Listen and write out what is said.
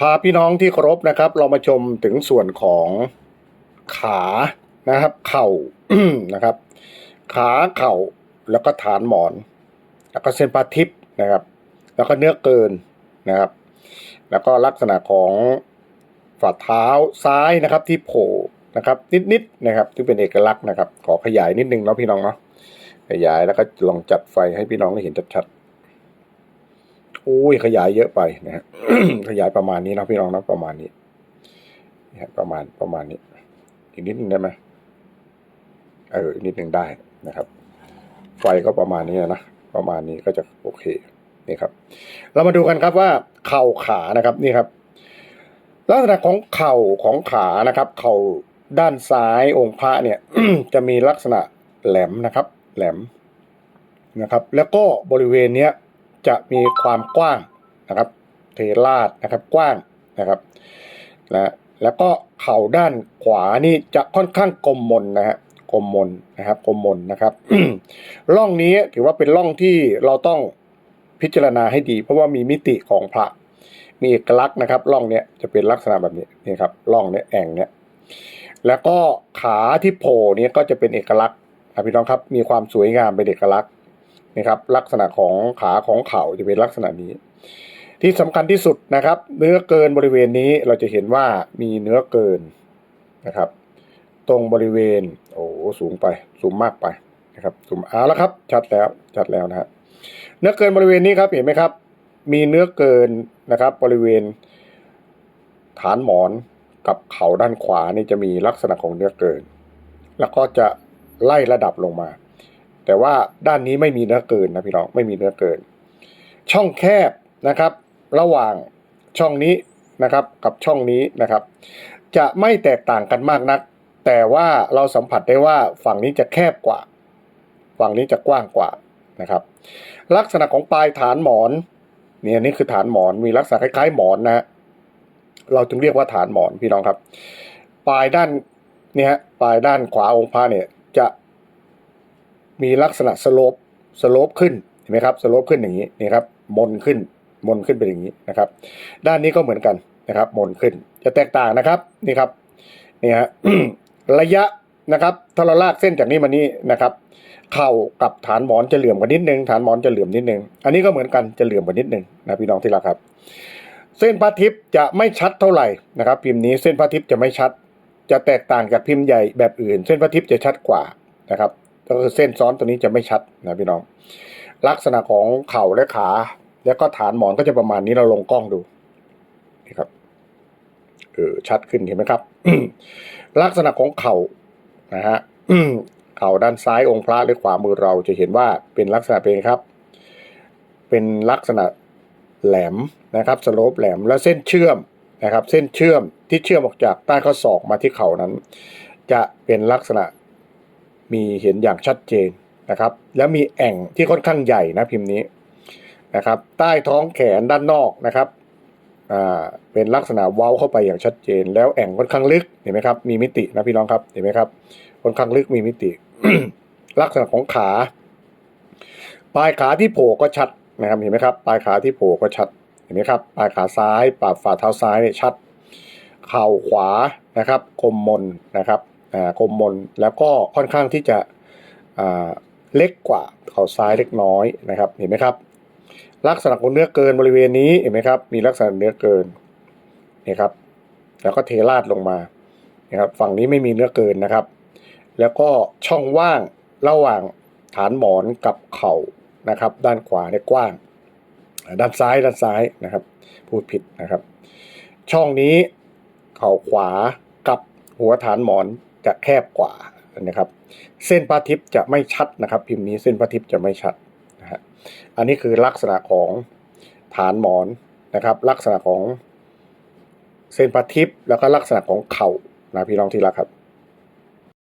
พาพี่น้องที่เคารพนะครับ เรามาชมถึงส่วนของขานะครับ เข่านะครับ ขาเข่าแล้วก็ฐานหมอน แล้วก็เส้นปลาทิพย์นะครับ แล้วก็เนื้อเกินนะครับ แล้วก็ลักษณะของฝ่าเท้าซ้ายนะครับที่โผล่นะครับ นิดๆนะครับที่เป็นเอกลักษณ์นะครับ ขอขยายนิดนึงเนาะพี่น้องเนาะขยายแล้วก็ลองจัดไฟให้พี่น้องได้เห็นชัดๆ อุ้ยขยายเยอะไปนะฮะขยายประมาณนี้นะพี่น้องนะประมาณนี้นะฮะประมาณประมาณนี้ อีกนิดนึงได้ไหมเอออีกนิดนึงได้นะครับ ไฟก็ประมาณนี้นะประมาณนี้ก็จะโอเคนี่ครับ เรามาดูกันครับว่าเข่าขานะครับนี่ครับ ลักษณะของเข่าของขานะครับ เข่าด้านซ้ายองค์พระเนี่ยจะมีลักษณะแหลมนะครับ แหลมนะครับ แล้วก็บริเวณเนี้ย จะมีความกว้างนะครับ เทราดนะครับกว้างนะครับนะแล้วก็เข่าด้านขวานี่จะค่อนข้างกลมมนนะฮะกลมมนนะครับกลมมนนะครับร่องนี้ถือว่าเป็นร่องที่เราต้องพิจารณาให้ดี เพราะว่ามีมิติของพระ มีเอกลักษณ์นะครับร่องเนี้ยจะเป็นลักษณะแบบนี้นี่ครับร่องเนี้ยแอ่งเนี้ยแล้วก็ขาที่โผล่เนี่ยก็จะเป็นเอกลักษณ์อะพี่น้องครับมีความสวยงามเป็นเอกลักษณ์ นะครับ ลักษณะของขาของเข่าจะเป็นลักษณะนี้ ที่สำคัญที่สุดนะครับ เนื้อเกินบริเวณนี้เราจะเห็นว่ามีเนื้อเกินนะครับ ตรงบริเวณโอ้สูงไปสูงมากไปนะครับสูงเอาแล้วครับ ชัดแล้วชัดแล้วนะฮะเนื้อเกินบริเวณนี้ครับเห็นไหมครับ มีเนื้อเกินนะครับ บริเวณ ฐานหมอนกับเข่าด้านขวานี่จะมีลักษณะของเนื้อเกิน แล้วก็จะไล่ระดับลงมา แต่ว่าด้านนี้ไม่มีเนื้อเกินนะพี่น้องไม่มีเนื้อเกิน ช่องแคบนะครับ ระหว่างช่องนี้นะครับกับช่องนี้นะครับ จะไม่แตกต่างกันมากนัก แต่ว่าเราสัมผัสได้ว่าฝั่งนี้จะแคบกว่า ฝั่งนี้จะกว้างกว่านะครับ ลักษณะของปลายฐานหมอนเนี่ยนี่คือฐานหมอนมีลักษณะคล้ายๆหมอนนะ เราจึงเรียกว่าฐานหมอนพี่น้องครับ ปลายด้านเนี่ยฮะปลายด้านขวาองค์พระเนี่ยจะ มีลักษณะสโลปสโลปขึ้นเห็นไหมครับสโลปขึ้นอย่างนี้นี่ครับมนขึ้นมนขึ้นเป็นอย่างนี้นะครับ ด้านนี้ก็เหมือนกันนะครับมนขึ้นจะแตกต่างนะครับนี่ครับนี่ฮะระยะนะครับถ้าเราลากเส้นจากนี้มานี้นะครับ เข่ากับฐานหมอนจะเหลื่อมกว่านิดนึงฐานหมอนจะเหลื่อมนิดนึง อันนี้ก็เหมือนกันจะเหลื่อมกว่านิดนึงนะพี่น้องที่รักครับ เส้นพระทิพย์จะไม่ชัดเท่าไหร่นะครับ พิมพ์นี้เส้นพระทิพย์จะไม่ชัด จะแตกต่างจากพิมพ์ใหญ่แบบอื่น เส้นพระทิพย์จะชัดกว่านะครับ ก็คือเส้นซ้อนตัวนี้จะไม่ชัดนะพี่น้อง ลักษณะของเข่าและขา แล้วก็ฐานหมอนก็จะประมาณนี้เราลงกล้องดูนี่ครับเออชัดขึ้นเห็นไหมครับ ลักษณะของเข่านะฮะเข่าด้านซ้ายองค์พระหรือขวามือเราจะเห็นว่าเป็นลักษณะเป็นครับ เป็นลักษณะแหลมนะครับสโลปแหลมแล้วเส้นเชื่อมนะครับ เส้นเชื่อมที่เชื่อมออกจากใต้ข้อศอกมาที่เข่านั้น จะเป็นลักษณะ มีเห็นอย่างชัดเจนนะครับ แล้วมีแอ่งที่ค่อนข้างใหญ่นะพิมพ์นี้นะครับ ใต้ท้องแขนด้านนอกนะครับอ่าเป็นลักษณะเว้าเข้าไปอย่างชัดเจน แล้วแอ่งค่อนข้างลึกเห็นไหมครับ มีมิตินะพี่น้องครับเห็นไหมครับค่อนข้างลึกมีมิติ ลักษณะของขา ปลายขาที่โผล่ก็ชัดนะครับเห็นไหมครับ ปลายขาที่โผล่ก็ชัดเห็นไหมครับ ปลายขาซ้ายปลายฝ่าเท้าซ้ายเนี่ยชัด เข่าขวานะครับคมมนนะครับ อ่าคมมนแล้วก็ค่อนข้างที่จะเล็กกว่าเข่าซ้ายเล็กน้อยนะครับเห็นไหมครับ ลักษณะของเนื้อเกินบริเวณนี้เห็นไหมครับ มีลักษณะเนื้อเกินนี่ครับ แล้วก็เทราดลงมานะครับฝั่งนี้ไม่มีเนื้อเกินนะครับ แล้วก็ช่องว่างระหว่างฐานหมอนกับเข่านะครับ ด้านขวาเนี่ยกว้าง ด้านซ้ายด้านซ้ายนะครับ พูดผิดนะครับ ช่องนี้เข่าขวากับหัวฐานหมอน จะแคบกว่านะครับ เส้นพระทิพย์จะไม่ชัดนะครับ พิมพ์นี้เส้นพระทิพย์จะไม่ชัดนะฮะอันนี้คือลักษณะของฐานหมอนนะครับ ลักษณะของเส้นพระทิพย์แล้วก็ลักษณะของเข่านะพี่น้องที่รักครับ